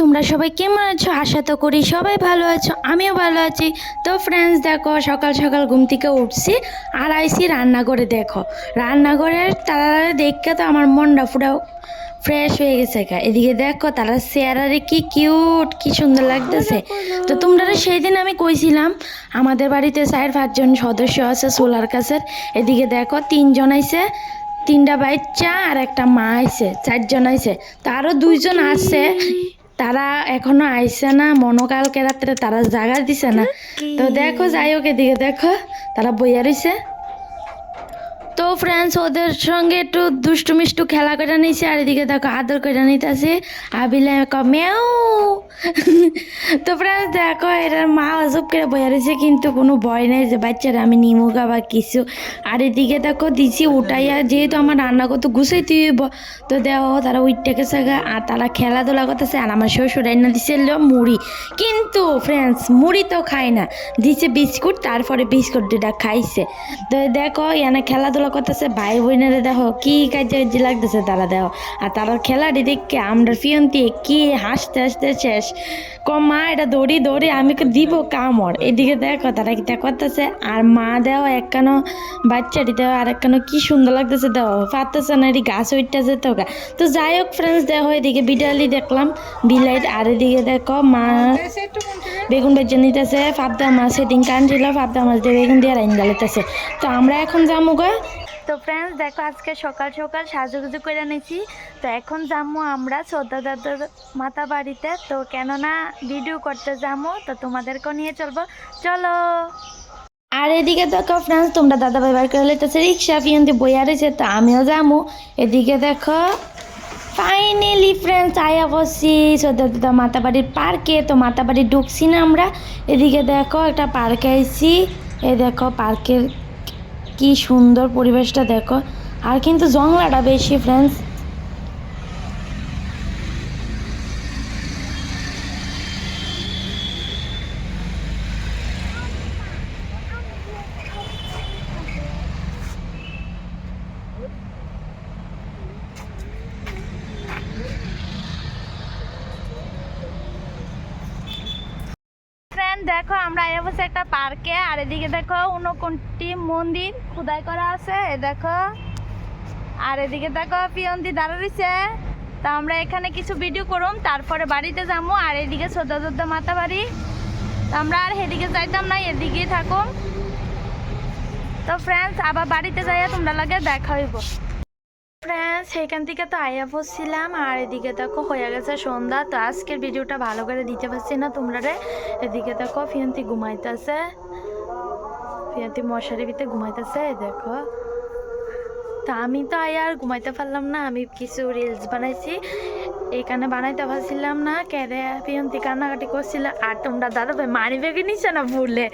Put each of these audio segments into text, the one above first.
তোমরা সবাই কেমন আছো? আশা তো করি সবাই ভালো আছো, আমিও ভালো আছি। তো ফ্রেন্ডস দেখো, সকাল সকাল ঘুম থেকে উঠছি আর আইসি রান্না করে দেখো। রান্নাঘরের তারা দেখে তো আমার মনটা পুরো ফ্রেশ হয়ে গেছে গা। এদিকে দেখো, তারা চেয়ারারে কি কিউট কি সুন্দর লাগতেছে। তো তোমরা সেই দিন আমি কইছিলাম, আমাদের বাড়িতে চার পাঁচজন সদস্য আছে সোলার কাছের। এদিকে দেখো, তিনজন আইছে, তিনটা বাচ্চা আর একটা মা আইছে, চারজন আইছে। তো আরও দুইজন আসছে তারা এখনও আইসে না মনোকালকে রাত্রে তারা জাগা দিছে না। তো দেখো যাই হোক এদিকে দেখো তারা বইয়া রইছে। তো ফ্রেন্ডস ওদের সঙ্গে একটু দুষ্টু মিষ্টু খেলা করে নিছে আর এদিকে দেখো আদর করে নিতেছে। আবিলে মেও! তো ফ্রেন্ডস দেখো এটার মা অজব করে বইয়া রয়েছে কিন্তু কোনো ভয় নেই যে বাচ্চারা আমি নিমুগা বা কিছু। আর এদিকে দেখো দিছি উঠাইয়া যেহেতু আমার রান্না করতে গুছাই তুইব তো দেখো তারা উইটটা গেছে গা, আর তারা খেলাধুলা করতেছে আর আমার শ্বশুর রান্না দিছে মুড়ি। কিন্তু ফ্রেন্ডস মুড়ি তো খায় না। দিছে বিস্কুট তারপরে বিস্কুট দুটা খাইছে। তো দেখো এনে খেলাধুলা করতেছে, ভাই বোনেরা দেখো কি কাজে লাগতেছে তারা দেখো। আর তারা খেলাটি দেখে আমরা ফিয়ন্তি কি হাসতে হাসতে শেষ। ক মা, এটা দৌড়ি দৌড়ি, আমি দিব কামড়। এদিকে দেখো তারা কিটা করতেছে, আর মা দেও একখানো বাচ্চাটি দেও আর একখানো কি সুন্দর লাগতেছে দেও পারতেছে না, এটি গাছ উঠতেছে তো। তো যাই হোক ফ্রেন্ডস দেখো এদিকে বিড়ালি দেখলাম বিলাইট আর এদিকে দেখো মা বেগুন বেজে নিতেছে ফাবদা মাছ সেটিং কানছিল ফাবদা মাছ দিয়ে বেগুন দিয়ে রাইন গালিতেছে তো আমরা এখন যাব গা তো ফ্রেন্ডস দেখো আজকে সকাল সকাল সাজুগুজু করে নিয়েছি তো এখন যাব আমরা শ্রদ্ধা দাদার মাতা বাড়িতে। তো কেননা ভিডিও করতে যাব তো তোমাদেরকেও নিয়ে চলবো। চলো। আর এদিকে দেখো ফ্রেন্ডস তোমরা দাদা ভাই বার করে লেতেছে রিক্সা ফিয়ন্তি বইয়া রয়েছে তো আমিও যাব এদিকে দেখো ফাইনালি ফ্রেন্ডস আয়া বসছি সদ্য দাদা মাতাবাড়ির পার্কে তো মাতাবাড়ি ঢুকছি না আমরা। এদিকে দেখো একটা পার্কে আইছি। এই দেখো পার্কের কি সুন্দর পরিবেশটা দেখো। আর কিন্তু জংলাটা বেশি ফ্রেন্ডস ফ্রেন্ড দেখো আমরা আয়া বসে একটা পার্কে, আর এদিকে দেখো উনকোটি মন্দির, খোদাই করা আছে, এ দেখো। আর এদিকে দেখো পিয়ন্তি দাঁড়া রয়েছে তা আমরা এখানে কিছু ভিডিও করুম, তারপরে বাড়িতে যাব আর এদিকে শ্রদ্ধা যোদ্ধা মাতা বাড়ি। আমরা আর এদিকে যাইতাম না, এদিকেই থাকুম। তো ফ্রেন্ডস আবার বাড়িতে যাইয়া তোমরা লাগে দেখা হইব। ফ্রেন্ডস সেখান থেকে তো আয়া পড়ছিলাম আর এদিকে দেখো হয়ে গেছে সন্ধ্যা, তো আজকের ভিডিওটা ভালো করে দিতে পারছি না তোমরা রে। এদিকে দেখো ফিয়ন্তি ঘুমাইতেছে। ফিয়ন্তি মশারি ভিতরে ঘুমাইতেছে দেখো। তা আমি তো আয়া আর ঘুমাইতে পারলাম না, আমি কিছু রিলস বানাইছি। এখানে বানাইতে পারছিলাম না ক্যারে পিয়ন্তি কান্নাকাটি করছিল, আর তোমরা দাদা ভাই মানি ব্যাগে নিচ্ছে না ভুলে?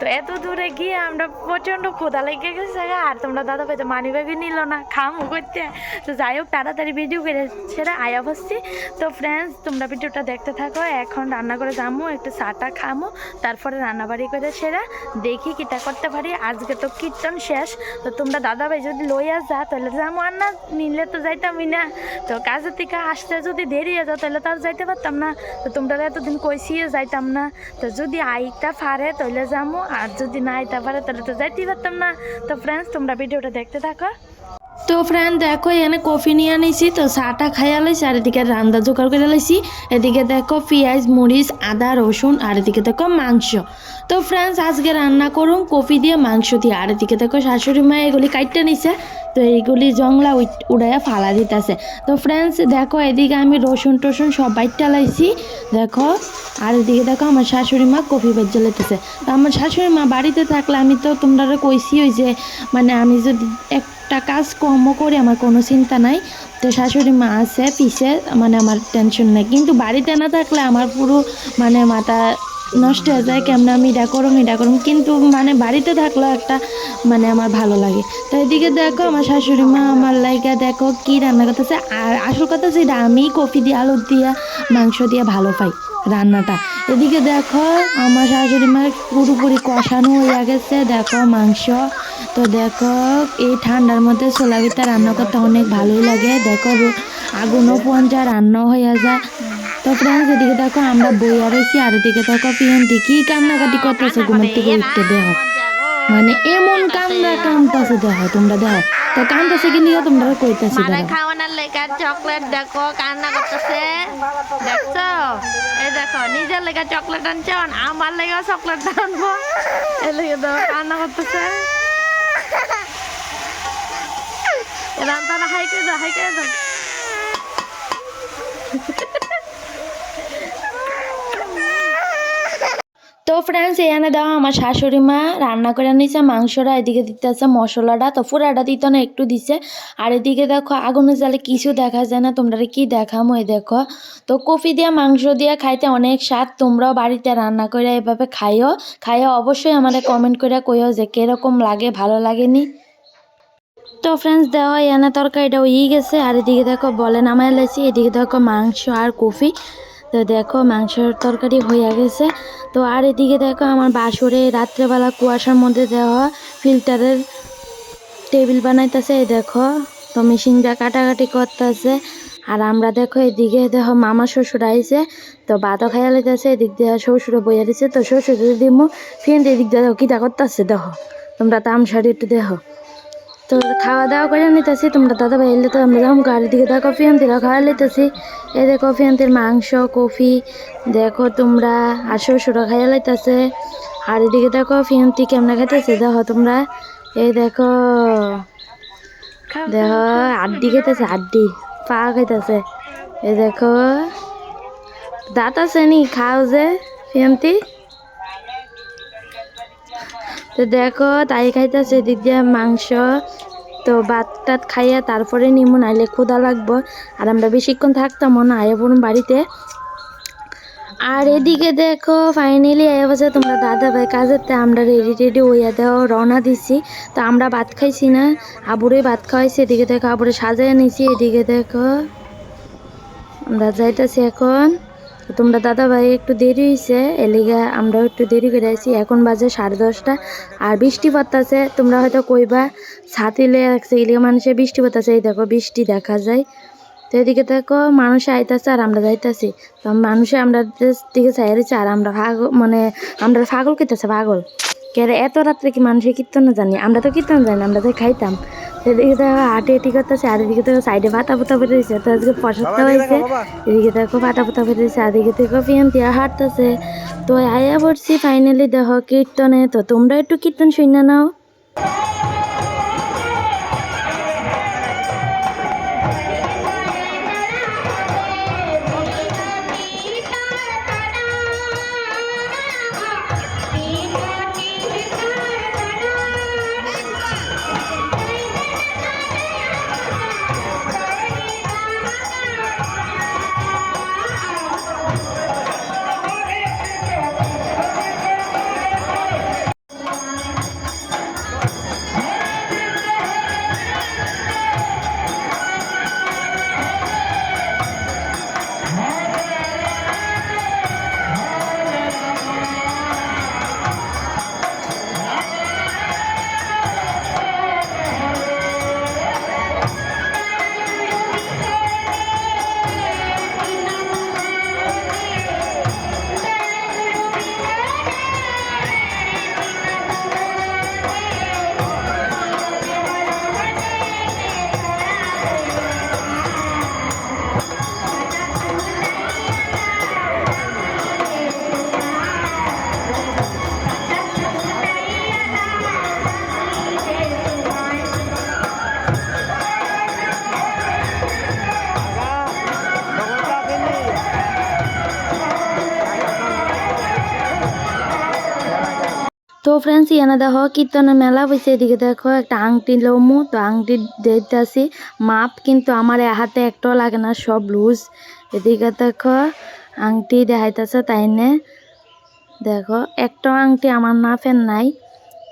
তো এত দূরে গিয়ে আমরা প্রচণ্ড ক্ষুধা লেগে গেছে আর তোমরা দাদা ভাই তো মানি ব্যাগে নিল না, খামো করতে। তো যাই হোক তাড়াতাড়ি ভিডিও করে সেটা আয়া বসছি। তো ফ্রেন্ডস তোমরা ভিডিওটা দেখতে থাকো, এখন রান্না করে যাব একটু চাটা খামো, তারপরে রান্না রান্নাবাড়ি করে সেরা দেখি কিটা করতে পারি। আজকে তো কীর্তন শেষ, তো তোমরা দাদা ভাই যদি লইয়া যা, তাহলে যাব আর না নিলে তো যাইতামই না। তো কাজের থেকে আসতে যদি দেরি হয়ে যাও তাহলে তো আর যাইতে পারতাম না। তো তোমরা এতদিন কইসিয়ে যাইতাম না। তো যদি আইটা পারে তাহলে যামো। আর যদি না আইটা পারে, তাহলে তো যাইতেই পারতাম না। তো ফ্রেন্ডস তোমরা ভিডিওটা দেখতে থাকো। তো ফ্রেন্ড দেখো, এখানে কফি নিয়ে আনিছি, তো চাটা খাইয়া লাইছি, আর এদিকে রান্দা জোগাড় করে লাইছি। এদিকে দেখো পেঁয়াজ, মরিচ, আদা, রসুন, আর এদিকে দেখো মাংস। তো ফ্রেন্ডস আজকে রান্না করুন কফি দিয়ে, মাংস দিয়ে। আর এদিকে দেখো শাশুড়ি মা এগুলি কাটতে নিছে, তো এইগুলি জংলা উড়াইয়া ফালা দিতেছে। তো ফ্রেন্ডস দেখো এদিকে আমি রসুন টসুন সব বাইটটা লাইছি, দেখো। আর এদিকে দেখো আমার শাশুড়ি মা কফি বেজে লেতেছে তো আমার শাশুড়ি মা বাড়িতে থাকলে আমি তো তোমরা কইছি ওই যে মানে আমি যদি একটা কাজ কমও করি, আমার কোনো চিন্তা নাই। তো শাশুড়ি মা আছে, পিছে মানে আমার টেনশন নাই। কিন্তু বাড়িতে না থাকলে আমার পুরো মানে মাথা নষ্ট হয়ে যায়, কেমন আমি এটা করুম এটা করুম। কিন্তু মানে বাড়িতে থাকলেও একটা মানে আমার ভালো লাগে। তো এদিকে দেখো আমার শাশুড়ি মা আমার লাইকা দেখো কি রান্না করতেছে। আর আসল কথা যেটা আমি কফি দিয়ে, আলু দিয়ে, মাংস দিয়ে ভালো পাই রান্নাটা। এদিকে দেখো আমার শাশুড়ি মা পুরোপুরি কষানো হয়ে গেছে, দেখো মাংস। তো দেখো এই ঠান্ডার মধ্যে ভিতরে রান্না করতে অনেক ভালোই লাগে। দেখো আগুনও পঞ্চা রান্না হয়ে যায়। তো ফ্রেন্ডস এদিকে দেখো আমরা বইয়া রয়েছি আর এদিকে দেখো পিএনটি কি কান্নাকাটি করতেছে ঘুমের থেকে উঠতে দেখো। মানে এমন কান্দা কান্দতেছে দেখো তোমরা দেখো। তো কান্দতেছে কি নিয়ে তোমরা কইতেছি মানে খাওয়ানোর লেখা চকলেট দেখো কান্না করতেছে। দেখছ? এই দেখো নিজের লেখা চকলেট আনছো আমার লেগা চকলেট আনব। এই লেগে দেখো কান্না করতেছে। এরকম তারা হাই করে দাও হাই দাও তো ফ্রেন্ডস এখানে দাও আমার শাশুড়ি মা রান্না করে নিছে, মাংসটা এদিকে দিতেছে, মশলাটা, তো পুরাটা দিত না, একটু দিছে। আর এদিকে দেখো আগুনের জালে কিছু দেখা যায় না, তোমরা কি দেখামো এই দেখো। তো কফি দিয়া, মাংস দিয়া খাইতে অনেক স্বাদ, তোমরাও বাড়িতে রান্না করে এভাবে খাইও। খাইও অবশ্যই আমাদের কমেন্ট করে কইও যে কীরকম লাগে, ভালো লাগেনি। তো ফ্রেন্ডস দেওয়া এনে তরকারিটা হয়ে গেছে, আর এদিকে দেখো বলে নামাই লাইছি, এদিকে দেখো মাংস আর কফি। তো দেখো মাংসের তরকারি হয়ে গেছে। তো আর এদিকে দেখো আমার বাসরে রাত্রেবেলা কুয়াশার মধ্যে দেওয়া ফিল্টারের টেবিল বানাইতেছে, এই দেখো। তো মেশিনটা কাটাকাটি করতেছে। আর আমরা দেখো এদিকে দেখো মামা শ্বশুর আইছে, তো ভাতও খাইয়া লাইতেছে, এদিক দিয়ে শ্বশুরে বইয়া দিছে। তো শ্বশুর দিমু ফ্রেন্ড এদিক দিয়ে দেখো কিটা করতেছে, দেখো। তোমরা তামসারি একটু দেখো। তো খাওয়া দাওয়া করে নিতেছি, তোমরা দাদা ভাই এলে তো আমরা যাব গাড়ির দিকে। দেখো ফিয়ান্তিরা খাওয়া লইতেছি। এ দেখো ফিয়ান্তির মাংস, কফি, দেখো তোমরা আর শ্বশুরা খাইয়া লাইতেছে। আর এদিকে দেখো ফিয়ান্তি কেমনা খাইতেছে, দেখো তোমরা। এই দেখো দেখো আড্ডি খাইতেছে, আড্ডি, পা খাইতেছে। এই দেখো, দাঁত আছে নি, খাও যে ফিয়ান্তি তো দেখো তাই খাইতেছে, এদিক দিয়ে মাংস তো ভাত টাত খাইয়া তারপরে নিমু, নাইলে ক্ষুদা লাগবো। আর আমরা বেশিক্ষণ থাকতাম না, আয়া পড়ুন বাড়িতে। আর এদিকে দেখো ফাইনালি আয়া বসে তোমরা দাদা ভাই কাজেতে। আমরা রেডি টেডি হইয়া দেওয়া রওনা দিছি। তো আমরা ভাত খাইছি না আবুরে ভাত খাওয়াইছি। এদিকে দেখো, আবুরে সাজায় নিছি। এদিকে দেখো, আমরা যাইতেছি এখন। তোমরা দাদা ভাই একটু দেরি হয়েছে এলিগা আমরাও একটু দেরি করে আছি এখন বাজে সাড়ে দশটা, আর বৃষ্টি পড়তেছে, তোমরা হয়তো কইবা ছাতিলে রাখছে এলিগা মানুষের বৃষ্টি পড়তেছে। এই দেখো, বৃষ্টি দেখা যায়। তো এদিকে দেখো, মানুষে আইতাছে আর আমরা যাইতাছি। তো মানুষে আমরা দিকে চাই আর আমরা মানে আমরা পাগল খেতেছে পাগল। কেরে এত রাত্রে কি মানুষের কীর্তন জানি? আমরা তো কীর্তন জানি আমরা তো খাইতাম। তো এদিকে দেখো হাটে এটি করতেছে আর এদিকে তো সাইডে পাতা পোতা বের দিয়েছে তো আজকে প্রসাদটা হয়েছে এদিকে তো খুব পাতা পোতা বের দিয়েছে আর এদিকে তো কফিয়ান দিয়া হাঁটতেছে। তো আয়া পড়ছি ফাইনালি দেখো কীর্তনে। তো তোমরা একটু কীর্তন শুনে নাও। তো ফ্রেন্ডস ইয়ানা দেখো কীর্তনের মেলা বসে এদিকে দেখো, একটা আংটি লমু, তো আংটি দিতেছি। মাপ কিন্তু আমার এ হাতে একটাও লাগে না, সব লুজ এদিকে দেখো, আংটি দেখাইতেছে তাইনে দেখো, একটাও আংটি আমার নাফের নাই।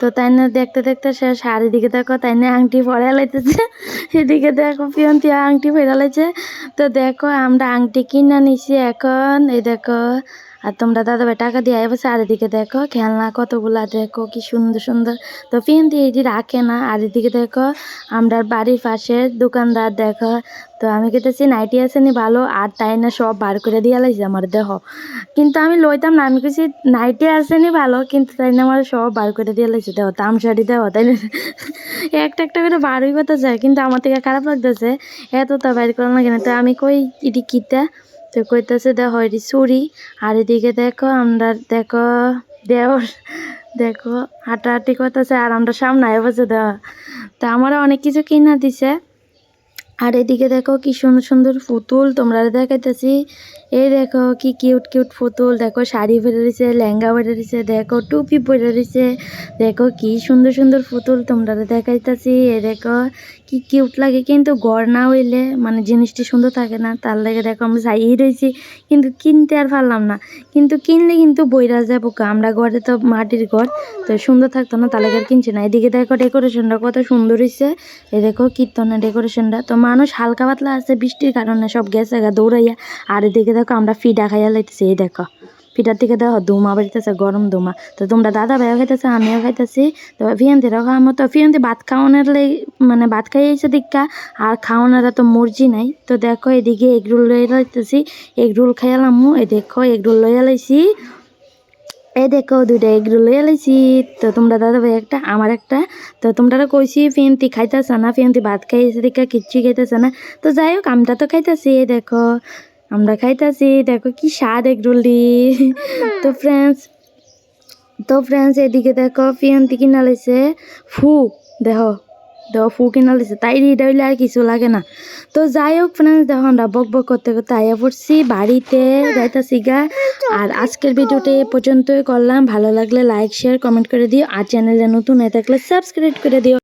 তো তাইনে দেখতে দেখতে সে আর এদিকে দেখো তাইনে আংটি পরে লাইতেছে। এদিকে দেখো পিয়ন্তিয়া আংটি পরে লাইছে। তো দেখো, আমরা আংটি কিনা নিছি এখন। এই দেখো আর তোমরা দাদা ভাই টাকা দিয়ে আইবো আর এদিকে দেখো, খেলনা কতগুলা দেখো, কি সুন্দর সুন্দর। তো পিন্তি এটি রাখে না আর এদিকে দেখো, আমরা বাড়ির পাশে দোকানদার দেখো। তো আমি কেটেছি নাইটি আছে নি ভালো, আর তাই না সব বার করে দিয়ে লাগছে আমার দেহ। কিন্তু আমি লইতাম না, আমি কিছু নাইটি আছে নি ভালো, কিন্তু তাই না আমার সব বার করে দিয়ে লাগছে দেহ তাম শাড়ি দেহ, তাই না? একটা একটা করে বার হইব তো যায়, কিন্তু আমার থেকে খারাপ লাগতেছে, এত তা বাইর করলাম না। কেন তো আমি কই ইটি কিতা? তো কইতেছে, দেখো, এটি চুরি। আর এদিকে দেখো, আমরা দেখো দেওর দেখো, হাঁটাহাঁটি করতেছে আর আমরা সামনে বসে দেওয়া তা আমারও অনেক কিছু কিনা দিছে। আর এদিকে দেখো, কি সুন্দর সুন্দর পুতুল, তোমরা দেখাইতেছি। এই দেখো, কি কিউট কিউট পুতুল। দেখো, শাড়ি পরে রয়েছে, লেহেঙ্গা পরে রয়েছে, দেখো, টুপি পরে রয়েছে। দেখো, কি সুন্দর সুন্দর পুতুল তোমরা দেখাইতেছি। এ দেখো কি কিউট লাগে, কিন্তু ঘর না হইলে মানে জিনিসটি সুন্দর থাকে না। তার লাগে দেখো আমরা চাইই রয়েছি, কিন্তু কিনতে আর পারলাম না। কিন্তু কিনলে কিন্তু বইরা যাব। আমরা ঘরে তো মাটির ঘর তো সুন্দর থাকতো না, তার লাগে আর কিনছি না। এদিকে দেখো ডেকোরেশনটা কত সুন্দর হয়েছে এ দেখো কীর্তনের ডেকোরেশনটা তো মানুষ হালকা পাতলা আছে, বৃষ্টির কারণে সব গেছে গা দৌড়াইয়া। আর এদিকে দেখো আমরা ফিডা খাইয়া লাইতেছি, এই দেখো। ফিটার দিকে দেখো ধুমা বাড়িতেছে গরম ধুমা। তো তোমরা দাদা ভাইও খাইতেছে, আমিও খাইতেছি। তো ফিয়ান্তিরাও খাওয়ামো তো ফিয়ান্তি ভাত খাওয়ানোর মানে ভাত খাইয়েছে দীক্ষা, আর খাওয়ানোর তো মর্জি নাই। তো দেখো এদিকে এগ রোল লইয়া লাইতেছি, এগ রোল খাইয়ালাম এই দেখো এগ রোল লইয়া লাইছি। এই দেখো দুইটা এগ রোল লইয়া লাইছি। তো তোমরা দাদা ভাই একটা, আমার একটা। তো তোমরা কইছি ফিয়ান্তি খাইতেছে না ফিয়ান্তি ভাত খাইয়েছে দীক্ষা কিচ্ছু খাইতেছে না। তো যাই হোক আমরা তো খাইতেছি দেখো। আমরা খাইতেছি দেখো কি স্বাদ এগ রোলটি তো ফ্রেন্ডস তো ফ্রেন্ডস এদিকে দেখো ফিয়ান্তি কিনা লাইছে ফু। দেখো দেখো ফু কিনা লাইছে তাই এটা হইলে আর কিছু লাগে না। তো যাই হোক ফ্রেন্ডস দেখো আমরা বক বক করতে করতে আইয়া পড়ছি বাড়িতে যাইতাছি গা। আর আজকের ভিডিওটা এ পর্যন্তই করলাম। ভালো লাগলে লাইক শেয়ার কমেন্ট করে দিও। আর চ্যানেলে নতুন হয়ে থাকলে সাবস্ক্রাইব করে দিও।